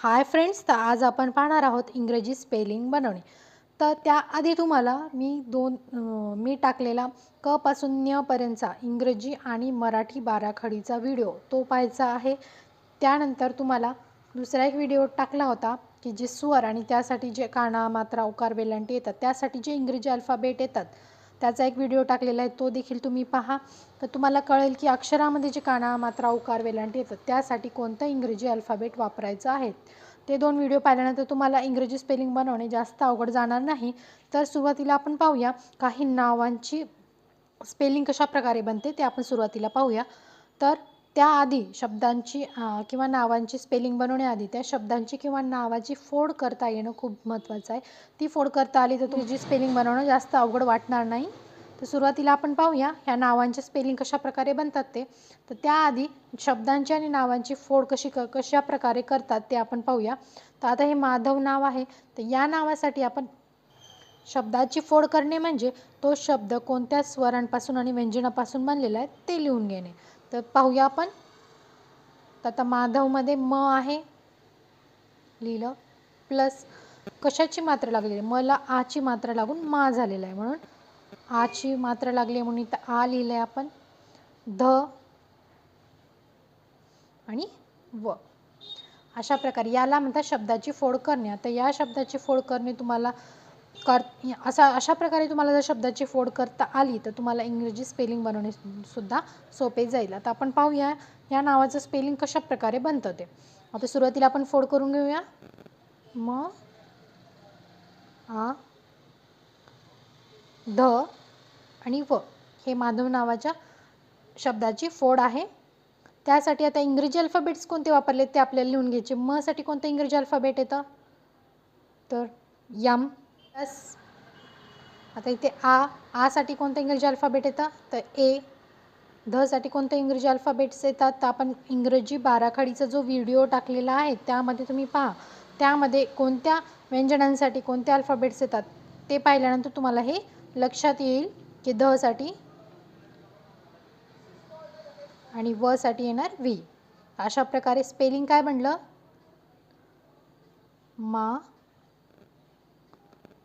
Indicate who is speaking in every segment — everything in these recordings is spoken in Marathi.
Speaker 1: हाय फ्रेंड्स तर आज आपण पाहणार आहोत इंग्रजी स्पेलिंग बनवणे. तर त्याआधी तुम्हाला मी दोन मी टाकलेला क पासून न्यपर्यंतचा इंग्रजी आणि मराठी बाराखडीचा व्हिडिओ तो पाहायचा आहे. त्यानंतर तुम्हाला दुसरा एक व्हिडिओ टाकला होता की जे स्वर आणि त्यासाठी जे काना मात्रा उकार वेलांटी येतात त्यासाठी जे इंग्रजी अल्फाबेट येतात त्याचा एक व्हिडिओ टाकलेला आहे तो देखील तुम्ही पहा. तर तुम्हाला कळेल की अक्षरामध्ये जे काना मात्रा उकार वेलांटी येतात त्यासाठी कोणतं इंग्रजी अल्फाबेट वापरायचं आहे? ते दोन व्हिडिओ पाहिल्यानंतर तुम्हाला इंग्रजी स्पेलिंग बनवणे जास्त अवघड जाणार नाही. तर सुरुवातीला आपण पाहूया काही नावांची स्पेलिंग कशा प्रकारे बनते ते आपण सुरुवातीला पाहूया. तर त्याआधी शब्दांची किंवा नावांची स्पेलिंग बनवण्याआधी त्या शब्दांची किंवा नावाची फोड करता येणं खूप महत्त्वाचं आहे. ती फोड करता आली तर तुझी स्पेलिंग बनवणं जास्त अवघड वाटणार नाही. तर सुरुवातीला आपण पाहूया ह्या नावांचे स्पेलिंग कशा प्रकारे बनतात ते. तर त्याआधी शब्दांची आणि नावांची फोड कशी क कशा प्रकारे करतात ते आपण पाहूया. तर आता हे माधव नाव आहे. तर या नावासाठी आपण शब्दाची फोड करणे म्हणजे तो शब्द कोणत्या स्वरांपासून आणि व्यंजनापासून बनलेला आहे ते लिहून घेणे. तर पाहूया आपण. तर आता माधवमध्ये म आहे. लिहिलं. प्लस कशाची मात्रा लागलेली मला आची मात्रा लागून मा झालेला आहे म्हणून. आची मात्रा लागली आहे म्हणून इथं आ लिहिलं आहे आपण. ध आणि व. अशा प्रकारे याला म्हणतात शब्दाची फोड करणे. आता या शब्दाची फोड करणे तुम्हाला कर असा अशा प्रकारे तुम्हाला जर शब्दाची फोड करता आली तर तुम्हाला इंग्रजी स्पेलिंग बनवणे सुद्धा सोपे जाईल. आता आपण पाहूया या नावाचं स्पेलिंग कशा प्रकारे बनतं ते. आता सुरुवातीला आपण फोड करून घेऊया. म आ ध आणि व हे माधव नावाच्या शब्दाची फोड आहे. त्यासाठी आता इंग्रजी अल्फाबेट्स कोणते वापरले ते आपल्याला लिहून घ्यायचे. म साठी कोणतं इंग्रजी अल्फाबेट येतं? तर यम प्लस आता इथे आ आसाठी कोणतं इंग्रजी अल्फाबेट येतं? तर ए धसाठी कोणते इंग्रजी अल्फाबेट्स येतात? तर आपण इंग्रजी बाराखडीचा जो व्हिडिओ टाकलेला आहे त्यामध्ये तुम्ही पहा. त्यामध्ये कोणत्या व्यंजनांसाठी कोणत्या अल्फाबेट्स येतात? ते पाहिल्यानंतर तुम्हाला हे लक्षात येईल की ध साठी आणि वसाठी येणार व्ही अशा प्रकारे स्पेलिंग काय बनलं? मा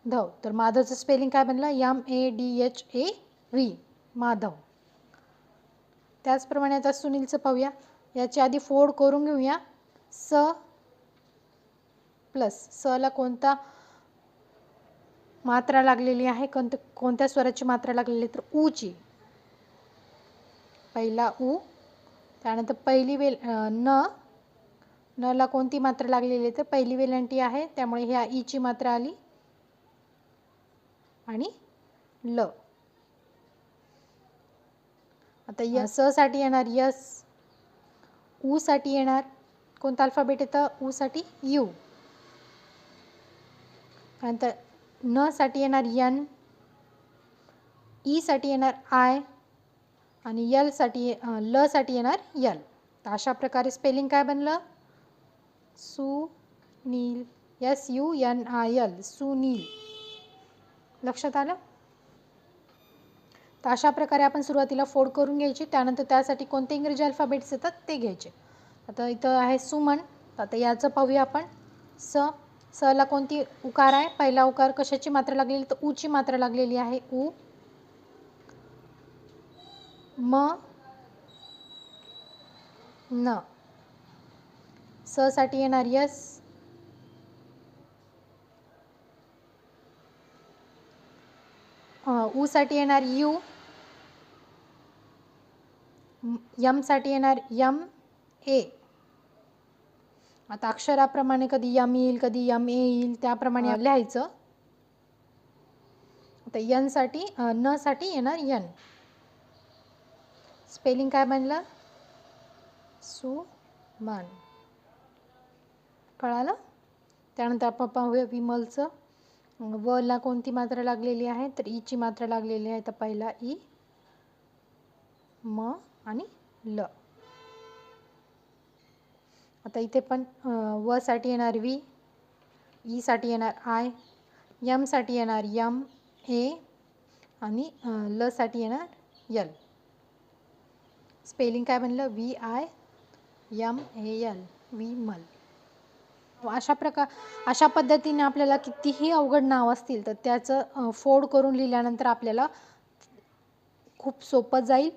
Speaker 1: धव तर माधवचं स्पेलिंग काय बनलं? M A D H A V Madhav. त्याचप्रमाणे आता सुनीलचं पाहूया. याची आधी फोड करून घेऊया. स प्लस स ला कोणता मात्रा लागलेली आहे? कोणत्या कोणत्या स्वराची मात्रा लागलेली तर ऊची. पहिला ऊ त्यानंतर पहिली वेल न. नला कोणती मात्रा लागलेली आहे? तर पहिली वेलांटी आहे. त्यामुळे ह्या ईची मात्रा आली. आणि ल. आता य स साठी येणार यस. ऊ साठी येणार. कोणता अल्फाबेट येतं? ऊ साठी यू. त्यानंतर न साठी येणार यन. ई साठी येणार आय. आणि यलसाठी ल साठी येणार यल. तर अशा प्रकारे स्पेलिंग काय बनलं? Sunil S U N I L Sunil. लक्षात आलं? तर अशा प्रकारे आपण सुरुवातीला फोड करून घ्यायची. त्यानंतर त्यासाठी कोणते इंग्रजी अल्फाबेट्स येतात ते घ्यायचे. आता इथं आहे सुमन. तर आता याचं पाहूया आपण. स स ला कोणती उकार आहे? पहिला उकार कशाची मात्रा लागलेली? तर ऊची मात्रा लागलेली आहे. ऊ. म. न. स साठी येणार यस ऊ साठी येणार यू यमसाठी येणार यम ए. आता अक्षराप्रमाणे कधी यम येईल कधी यम ए येईल त्याप्रमाणे लिहायचं. आता यनसाठी अ, न साठी येणार यन. स्पेलिंग काय बनलं? सुमन. कळालं? त्यानंतर आपण पाहूया विमलचं. व ला कोणती मात्रा लागलेली आहे? तर e ईची मात्रा लागलेली आहे. तर पहिला ई म आणि ल. आता इथे पण व साठी येणार वी ई e साठी येणार आय यमसाठी येणार यम ए आणि लसाठी ल साठी येणार यल स्पेलिंग काय म्हणलं V I M A L Vimal. अशा प्रकार अशा पद्धतीने आपल्याला कितीही अवघड नाव असतील तर त्याचं फोड करून लिहिल्यानंतर आपल्याला खूप सोपं जाईल.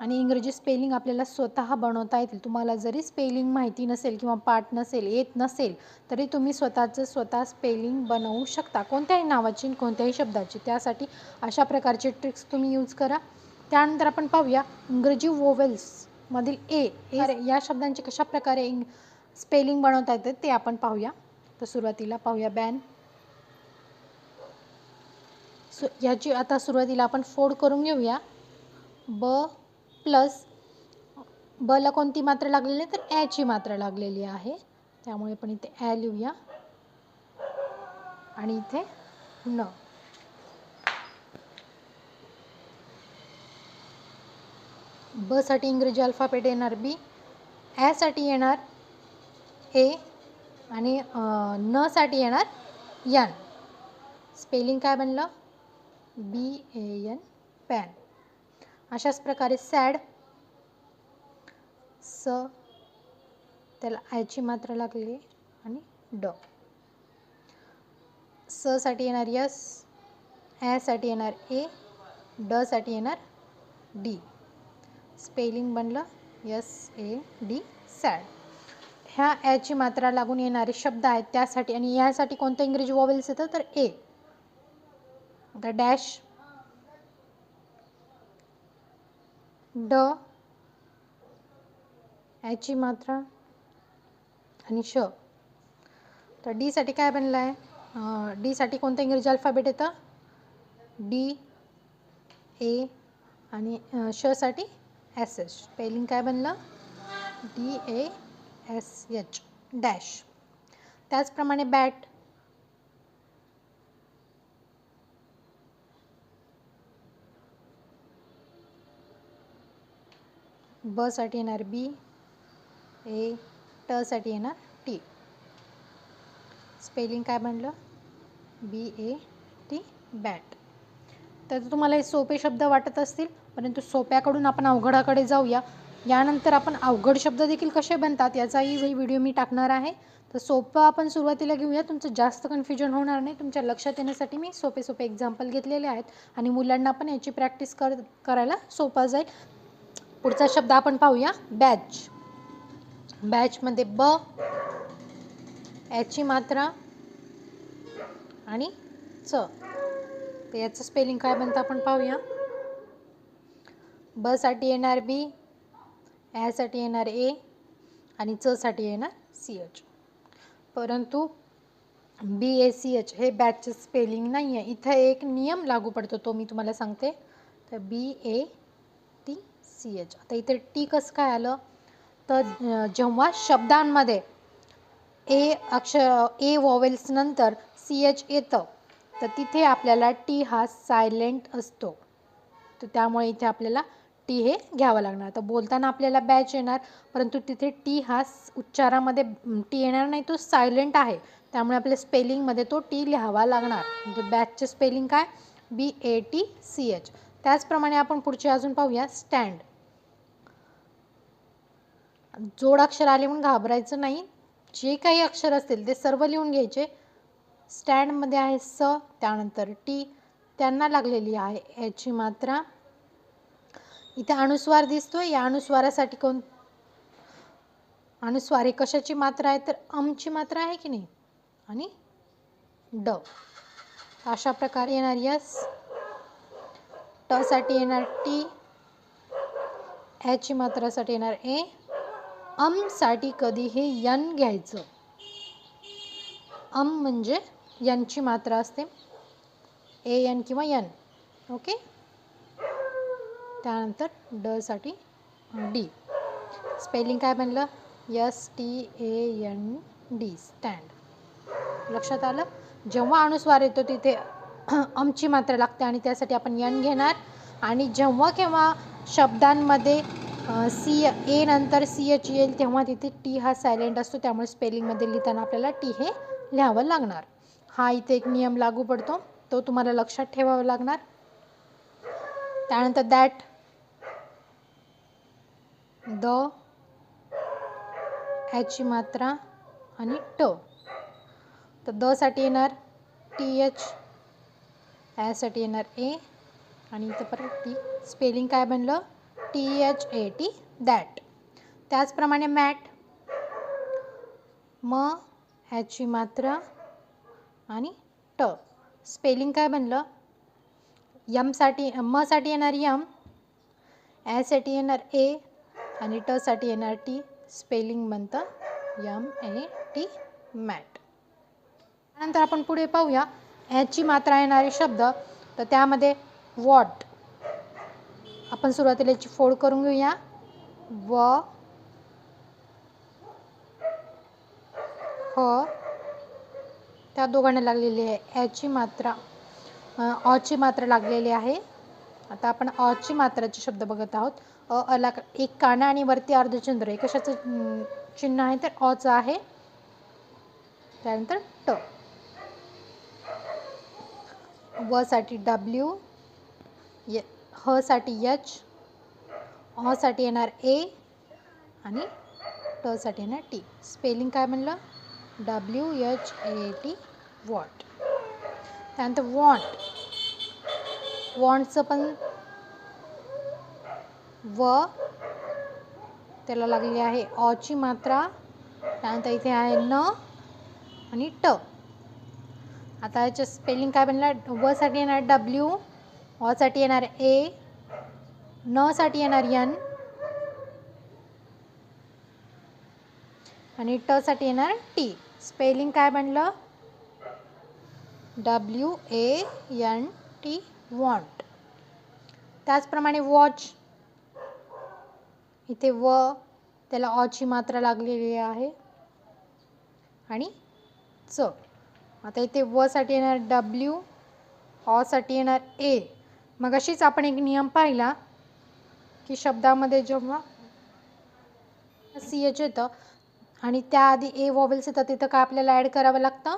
Speaker 1: आणि इंग्रजी स्पेलिंग आपल्याला स्वतः बनवता येतील. तुम्हाला जरी स्पेलिंग माहिती नसेल किंवा पाठ नसेल येत नसेल तरी तुम्ही स्वतःचं स्वतः स्पेलिंग बनवू शकता. कोणत्याही नावाची कोणत्याही शब्दाची. त्यासाठी अशा प्रकारचे ट्रिक्स तुम्ही यूज करा. त्यानंतर आपण पाहूया इंग्रजी वोवेल्समधील ए. या शब्दांचे कशा प्रकारे इंग स्पेलिंग बनवता येते ते आपण पाहूया. तर सुरुवातीला पाहूया बॅन. सु ह्याची आता सुरुवातीला आपण फोड करून घेऊया. ब प्लस बला कोणती मात्रा लागलेली आहे? तर ॲची मात्रा लागलेली आहे. त्यामुळे पण इथे ॲ लिहूया. आणि इथे न. ब साठी इंग्रजी अल्फाबेट येणार बी. ॲसाठी येणार ए आणि नसाठी येणार यन. स्पेलिंग काय बनलं? B A N ban. अशाच प्रकारे सॅड स त्याला आयची मात्रा लागली आणि ड. स साठी येणार यस ॲसाठी येणार ए ड साठी येणार डी. स्पेलिंग बनलं यस ए डी सॅड. ह्या ॲची मात्रा लागून येणारे शब्द आहेत त्यासाठी आणि यासाठी कोणत्या इंग्रजी वॉवेल्स येतं? तर ए द डॅश ड. ॲची मात्रा आणि श. तर डीसाठी काय बनलं आहे डीसाठी कोणतं इंग्रजी अल्फाबेट येतं? डी ए आणि शसाठी एस एच स्पेलिंग काय बनलं? D A S H dash त्याचप्रमाणे बॅट बसाठी येणार बी ए टसाठी येणार टी स्पेलिंग काय म्हणलं बी ए टी बॅट तर तुम्हाला हे सोपे शब्द वाटत असतील परंतु सोप्याकडून आपण अवघडाकडे जाऊया. यानंतर आपण अवघड शब्द देखील कसे बनतात याचाही व्हिडिओ मी टाकणार आहे. तर सोपं आपण सुरुवातीला घेऊया. तुमचं जास्त कन्फ्युजन होणार नाही. तुमच्या लक्षात येण्यासाठी मी सोपे सोपे एक्झाम्पल घेतलेले आहेत. आणि मुलांना पण याची प्रॅक्टिस कर करायला सोपा जाईल. पुढचा शब्द आपण पाहूया. बॅच बॅचमध्ये ब याची मात्रा आणि च. तर याचं स्पेलिंग काय बनतं आपण पाहूया. बसाठी येणार बी ॲसाठी येणार ए आणि चसाठी येणार सी एच. परंतु बी ए सी एच हे बॅचचं स्पेलिंग नाही आहे इथं एक नियम लागू पडतो तो मी तुम्हाला सांगते. तर B A T C H. आता इथे टी कसं काय आलं? तर जेव्हा शब्दांमध्ये ए अक्षर ए वॉवेल्स नंतर सी एच येतं तर तिथे आपल्याला टी हा सायलेंट असतो. तर त्यामुळे इथे आपल्याला टी हे घ्यावं लागणार. तर बोलताना आपल्याला बॅच येणार परंतु तिथे टी हा उच्चारामध्ये टी येणार नाही तो सायलेंट आहे. त्यामुळे आपल्या स्पेलिंगमध्ये तो टी लिहावा लागणार. म्हणजे बॅचचे स्पेलिंग काय? B A T C H त्याचप्रमाणे आपण पुढचे अजून पाहूया स्टँड जोड अक्षर आले म्हणून घाबरायचं नाही. जे काही अक्षर असतील ते सर्व लिहून घ्यायचे. स्टँडमध्ये आहे स त्यानंतर टी. त्यांना लागलेली आहे याची मात्रा. इथे अनुस्वार दिसतोय या अनुस्वारासाठी कोण? अनुस्वार हे कशाची मात्रा आहे? तर अमची मात्रा आहे की नाही? आणि ड. अशा प्रकारे येणार यस. टसाठी येणार टी. ह्याची मात्रासाठी येणार ए. अमसाठी कधी हे यन घ्यायचं? अम म्हणजे यनची मात्रा असते. ए यन किंवा यन. ओके? त्यानंतर डसाठी डी. स्पेलिंग काय बनलं? S T A N D stand लक्षात आलं? जेव्हा अनुस्वार येतो तिथे अमची मात्रा लागते आणि त्यासाठी आपण यन घेणार. आणि जेव्हा केव्हा शब्दांमध्ये सी ए नंतर सी एच येईल तेव्हा तिथे टी हा सायलेंट असतो. त्यामुळे स्पेलिंगमध्ये लिहिताना आपल्याला टी हे लिहावं लागणार. हा इथे एक नियम लागू पडतो. तो तुम्हाला लक्षात ठेवावा लागणार. त्यानंतर दॅट द ह्याची मात्रा आणि ट. तर द साठी येणार टी एच ॲसाठी येणार ए आणि इथं परत टी स्पेलिंग काय बनलं? T H A T that त्याचप्रमाणे मॅट म ह्याची मात्रा आणि ट. स्पेलिंग काय बनलं? यमसाठी मसाठी येणार यम ॲसाठी येणार ए आणि टसाठी येणार टी स्पेलिंग म्हणतं यम ए टी मॅट. त्यानंतर आपण पुढे पाहूया. ह्याची मात्रा येणारे शब्द तर त्यामध्ये वॉट. आपण सुरुवातीला याची फोड करून घेऊया. व ह त्या दोघांना लागलेली आहे. याची मात्रा ऑची मात्रा लागलेली आहे. आता आपण अची मात्राचे शब्द बघत आहोत. अ अला एक काना आणि वरती अर्धचंद्र हे कशाचं चिन्ह आहे तर अचं आहे. त्यानंतर ट. व साठी डब्ल्यू य ह साठी यच अ साठी येणार ए आणि ट साठी येणार टी. स्पेलिंग काय म्हणलं? W H A T what. त्यानंतर वॉन्ट. वॉन्टचं पण व त्याला लागलेली आहे. ऑची मात्रा. त्यानंतर इथे आहे न आणि ट. आता याचं स्पेलिंग काय बनलं वसाठी येणार डब्ल्यू ऑसाठी येणार ए नसाठी येणार एन आणि टसाठी येणार टी स्पेलिंग काय बनलं? W A N T want त्याचप्रमाणे वॉच इथे व त्याला ऑची मात्रा लागलेली आहे. आणि च. आता इथे वसाठी येणार डब्ल्यू ऑसाठी येणार ए मग अशीच आपण एक नियम पाहिला की शब्दामध्ये जेव्हा सी एच येतं आणि त्याआधी ए वॉवेल्स येतात तिथं काय आपल्याला ॲड करावं लागतं?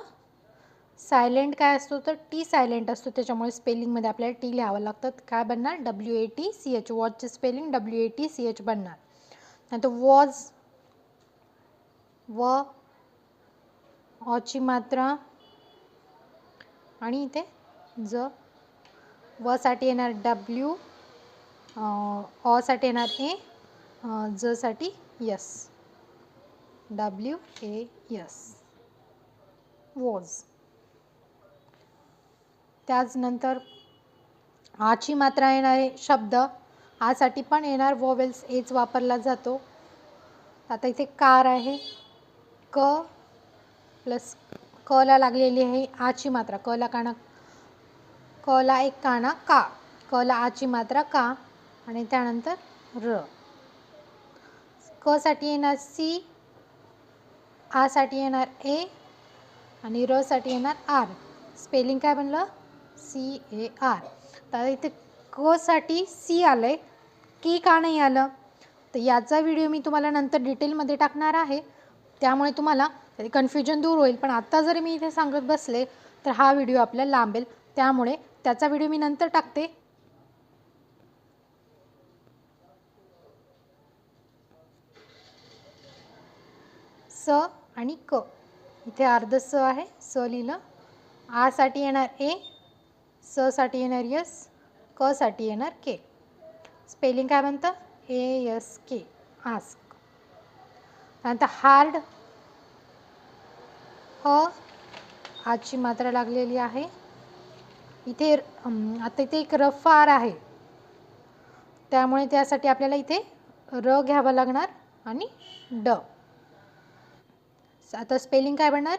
Speaker 1: सायलेंट काय असतो तर टी सायलेंट असतो. त्याच्यामुळे स्पेलिंगमध्ये आपल्याला टी लिहावं लागतं. काय बनणार? W A T C H वॉजचे spelling W A T C H बनणार. नंतर वॉज व ऑची मात्रा आणि इथे ज व साठी येणार डब्ल्यू ऑसाठी येणार A जसाठी S W A S was त्याचनंतर आची मात्रा येणारे शब्द आसाठी पण येणार वॉवेल्स एच वापरला जातो. आता इथे कार आहे. क प्लस क ला लागलेली आहे आची मात्रा. क ला काना क ला एक काना का. क ला आची मात्रा का. आणि त्यानंतर र. क साठी येणार सी आसाठी येणार ए आणि र साठी येणार आर स्पेलिंग काय बनलं? सी ए आर तर इथे क साठी सी आलं आहे की का नाही आलं? तर याचा व्हिडिओ मी तुम्हाला नंतर डिटेलमध्ये टाकणार आहे. त्यामुळे तुम्हाला कन्फ्युजन दूर होईल. पण आत्ता जर मी इथे सांगत बसले तर हा व्हिडिओ आपल्याला लांबेल. त्यामुळे त्याचा व्हिडिओ मी नंतर टाकते. स आणि क. इथे अर्ध स आहे. स लिहिलं. आसाठी येणार ए स साठी येणार यस क साठी येणार के. स्पेलिंग काय म्हणतं ए यस के. आस्क त्यानंतर हार्ड ह आजची मात्रा लागलेली आहे. इथे आता इथे एक रफार आहे. त्यामुळे त्यासाठी आपल्याला इथे र घ्यावं लागणार आणि ड. आता स्पेलिंग काय बनणार?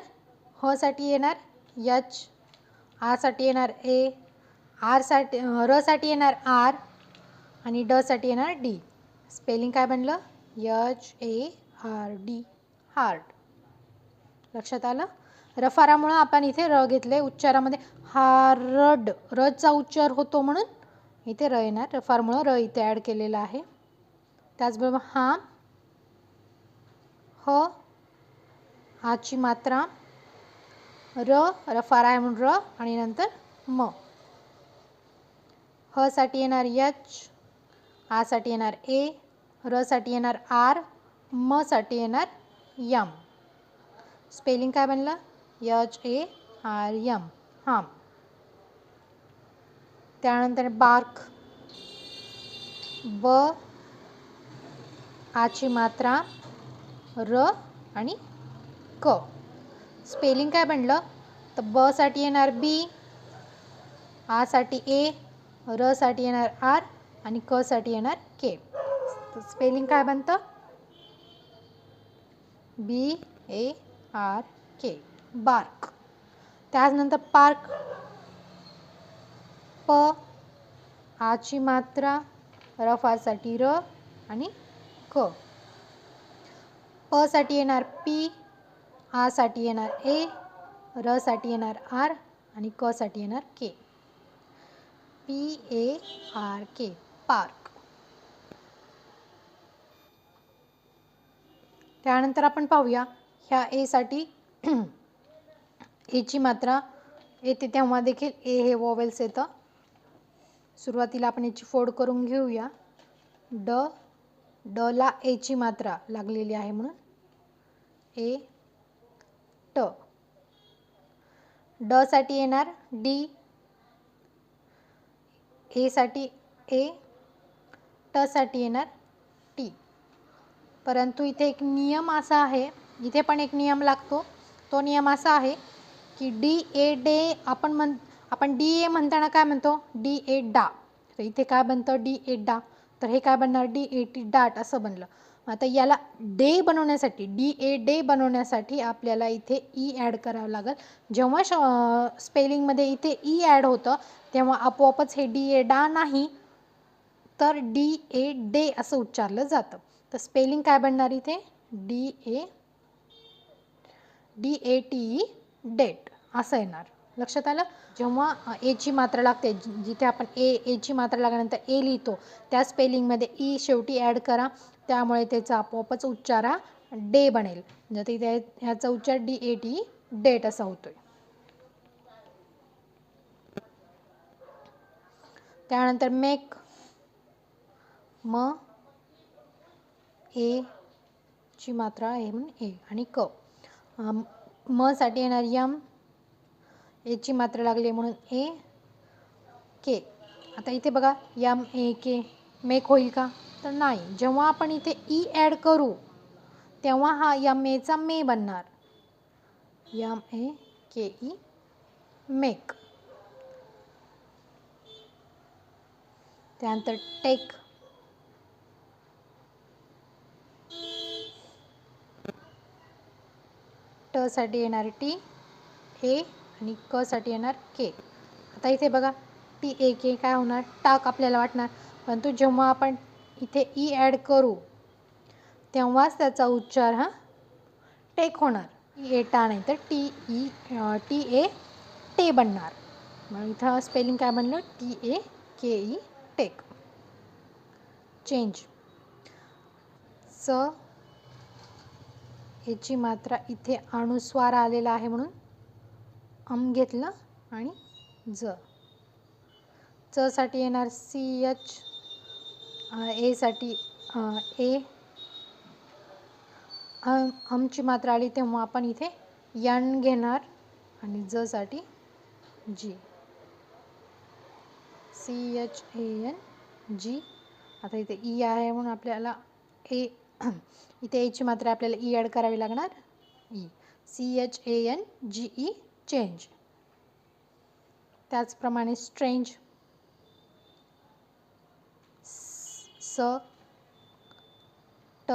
Speaker 1: ह साठी येणार यच आसाठी येणार ए आरसाठी रसाठी येणार आर आणि डसाठी येणार डी. स्पेलिंग काय बनलं? H A R D hard लक्षात आलं? रफारामुळं आपण इथे र घेतले उच्चारामध्ये. हार्ड रचा उच्चार होतो म्हणून इथे र येणार. रफारमुळं र इथे ॲड केलेलं आहे. त्याचबरोबर हा ह आची मात्रा र रफार आहे म्हणून र आणि नंतर म. ह साठी येणार यच आसाठी येणार ए र साठी येणार आर म साठी येणार यम. स्पेलिंग काय बनलं? H A R M. Harm त्यानंतर बार्क. ब आची मात्रा र आणि क. स्पेलिंग काय म्हणलं तर बसाठी येणार बी आसाठी ए रसाठी येणार आर आणि कसाठी येणार के. स्पेलिंग काय बनतं? B A R K. Bark. त्याचनंतर पार्क. प आची मात्रा रफासाठी र आणि क. प साठी येणार पी आ साठी येणार ए र साठी येणार आर आणि क साठी येणार K. P A R K park त्यानंतर आपण पाहूया ह्या ए साठी एची मात्रा येते तेव्हा देखील ए हे वॉवेल्स येतं. सुरुवातीला आपण याची फोड करून घेऊया. ड ड ला एची मात्रा लागलेली आहे म्हणून. ए ट. ड साठी येणार डी ए साठी ए ट साठी येणार टी परंतु इथे एक नियम असा आहे इथे पण एक नियम लागतो. तो नियम असा आहे की डी ए डे आपण म्हण आपण डी ए म्हणताना काय म्हणतो? डी ए डा. तर इथे काय बनतं? डी ए डा. तर हे काय बनणार? डी ए टी डाट असं बनलं. आता याला डे बनवण्यासाठी डी ए डे बनवण्यासाठी आपल्याला इथे ई ॲड करावं लागेल. जेव्हा श स्पेलिंगमध्ये इथे ई ॲड होतं तेव्हा आपोआपच हे डी ए डा नाही तर डी ए डे असं उच्चारलं जातं. तर स्पेलिंग काय बनणार इथे? D A D A T E date असं येणार. लक्षात आलं? जेव्हा एची मात्रा लागते जिथे आपण ए एची मात्रा लागल्यानंतर ए लिहितो त्या स्पेलिंगमध्ये ई शेवटी ॲड करा. त्यामुळे त्याचा आपोआपच उच्चार हा डे बनेल. म्हणजे तिथे ह्याचा उच्चार डी ए टी डेट असा होतोय. त्यानंतर मेक म ए ची मात्रा आहे म्हणून ए आणि क. म साठी येणार यम एची मात्रा लागली म्हणून ए के. आता इथे बघा यम ए के मेक होईल का? तर नाही. जेव्हा आपण इथे ई ॲड करू तेव्हा हा यम एचा मे बनणार. M A K E make. त्यानंतर टेक. टसाठी येणार टी ए आणि कसाठी येणार के. आता इथे बघा टी ए के काय होणार? टाक आपल्याला वाटणार. परंतु जेव्हा आपण इथे e ई ॲड करू. तेव्हाच त्याचा उच्चार हा टेक होणार. टी ए टा नाही तर टी ई टी ए टे बनणार. मग इथं स्पेलिंग काय बनलं? T A K E take change स ह्याची मात्रा इथे अनुस्वार आलेला आहे म्हणून अम घेतलं आणि ज. च साठी येणार सी एच एसाठी ए आमची मात्रा आली तेव्हा आपण इथे यन घेणार आणि जसाठी G C H A N G आता इथे ई आहे म्हणून आपल्याला ए इथे एची मात्रा आपल्याला e ई ॲड करावी लागणार. E C H A N G E change त्याचप्रमाणे स्ट्रेंज स ट.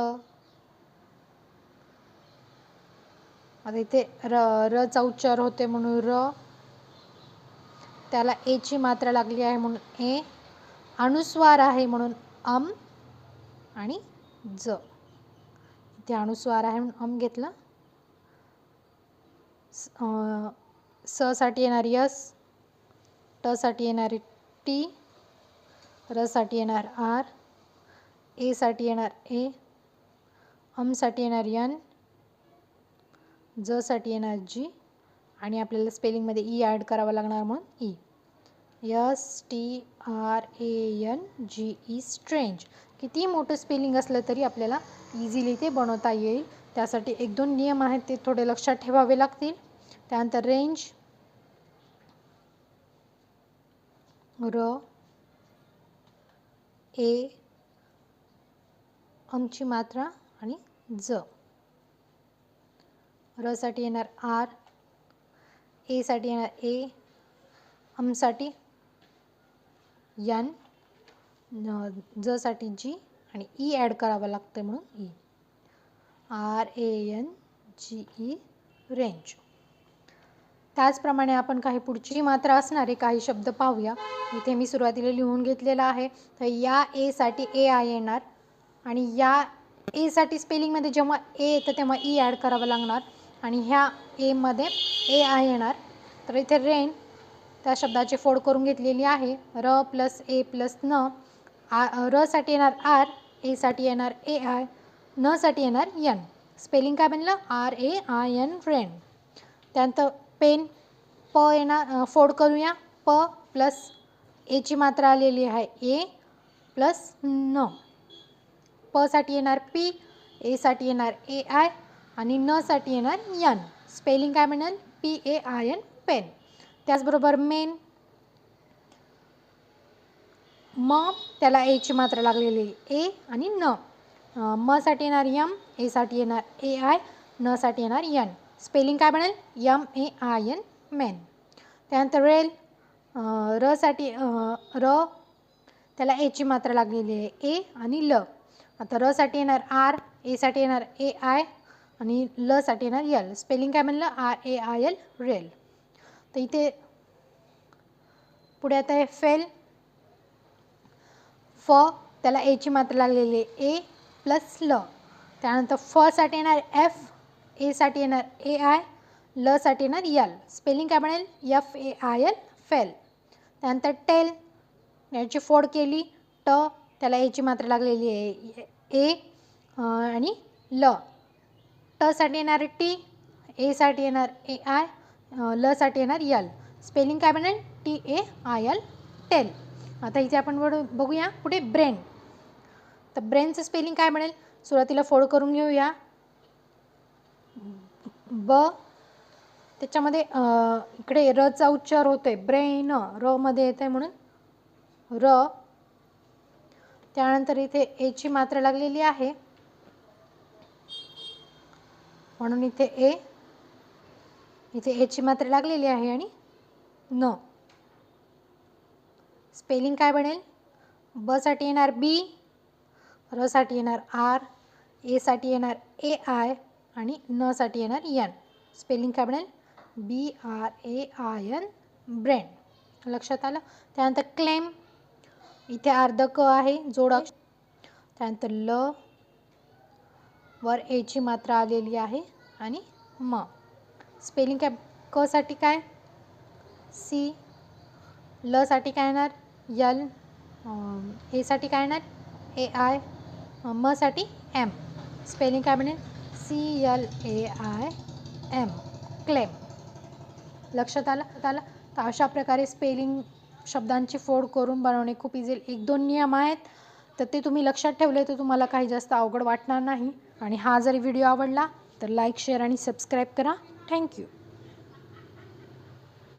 Speaker 1: आता इथे र रचा उच्चार होते म्हणून र. त्याला एची मात्रा लागली आहे म्हणून ए. अनुस्वार आहे म्हणून अम आणि ज. इथे अनुस्वार आहे म्हणून अम घेतलं. स साठी येणार यस ट साठी येणार टी रसाठी येणार आर. एसाठी येणार ए अमसाठी येणार यन जसाठी येणार जी आणि आपल्याला स्पेलिंगमध्ये ई ॲड करावं लागणार म्हणून E S T R A N G E strange किती मोठं स्पेलिंग असलं तरी आपल्याला इझिली ते बनवता येईल. त्यासाठी एक दोन नियम आहेत ते थोडे लक्षात ठेवावे लागतील. त्यानंतर रेंज र ए अमची मात्रा आणि ज. रसाठी येणार आर. एसाठी येणार ए. अमसाठी यन. जसाठी जी आणि ई ॲड करावं लागतं म्हणून E. R A N G E range. त्याचप्रमाणे आपण काही पुढची मात्रा असणारे काही शब्द पाहूया. इथे मी सुरुवातीला लिहून घेतलेला आहे. तर या एसाठी ए आय येणार. आणि या एसाठी स्पेलिंगमध्ये जेव्हा ए येतं तेव्हा e ई ॲड करावं लागणार. आणि ह्या एमध्ये ए आय येणार. तर इथे रेन त्या शब्दाची फोड करून घेतलेली आहे. र प्लस ए प्लस न. आ रसाठी येणार आर एसाठी येणार ए आय नसाठी येणार यन स्पेलिंग काय बनलं? R A I N rain त्यानंतर पेन प येणार फोड करूया. प प्लस एची मात्रा आलेली आहे ए प्लस न. पसाठी येणार पी एसाठी येणार ए आय आणि नसाठी येणार यन. स्पेलिंग काय म्हणाल? P A I N pain. त्याचबरोबर मेन म त्याला एची मात्रा लागलेली ए आणि न. मसाठी येणार यम एसाठी येणार ए आय नसाठी येणार यन. स्पेलिंग काय बनेल M A I N main त्यानंतर रेल रसाठी र त्याला एची मात्रा लागलेली आहे ए आणि ल. आता रसाठी येणार आर एसाठी येणार ए आय आणि लसाठी येणार यल. स्पेलिंग काय म्हणलं? R A I L rail. तर इथे पुढे आता आहे फेल. फ त्याला एची मात्रा लागलेली आहे. ए प्लस ल. त्यानंतर फसाठी येणार एफ एसाठी येणार ए आय लसाठी येणार यल. स्पेलिंग काय बनेल F A I L fail. त्यानंतर टेल. याची फोड केली. ट त्याला एची मात्रा लागलेली आहे. ए आणि ल. टसाठी येणार टी एसाठी येणार ए आय लसाठी येणार यल. स्पेलिंग काय म्हणाल T A I L tail. आता इथे आपण बड बघूया. पुढे ब्रेन. तर ब्रेनचं स्पेलिंग काय म्हणेल सुरुवातीला फोड करून घेऊया. ब. त्याच्यामध्ये इकडे रचा उच्चार होतोय. ब्रेन रमध्ये येत आहे म्हणून. र. त्यानंतर इथे एची मात्रा लागलेली आहे. म्हणून इथे ए इथे एची मात्रा लागलेली आहे आणि न. स्पेलिंग काय बनेल? बसाठी येणार बी रसाठी येणार आर एसाठी येणार ए आय आणि नसाठी येणार यन स्पेलिंग काय बनेल? B R A I N brain लक्षात आलं? त्यानंतर क्लेम इथे अर्ध क आहे जोडाक्ष त्यानंतर ल वर एची मात्रा आलेली आहे आणि म. स्पेलिंग कॅप कसाठी काय? सी लसाठी काय येणार? यल एसाठी काय येणार? ए आय मसाठी एम स्पेलिंग काय म्हणेल C L A I M claim लक्षात आलं? आलं? तर अशा प्रकारे स्पेलिंग शब्दांची फोड करून बनवणे खूप इझी एक दोन नियम आहेत तर ते तुम्ही लक्षात ठेवले तर तुम्हाला काही जास्त अवघड वाटणार नाही. आणि हा जरी व्हिडिओ आवडला तर लाईक शेअर आणि सबस्क्राईब करा. Thank you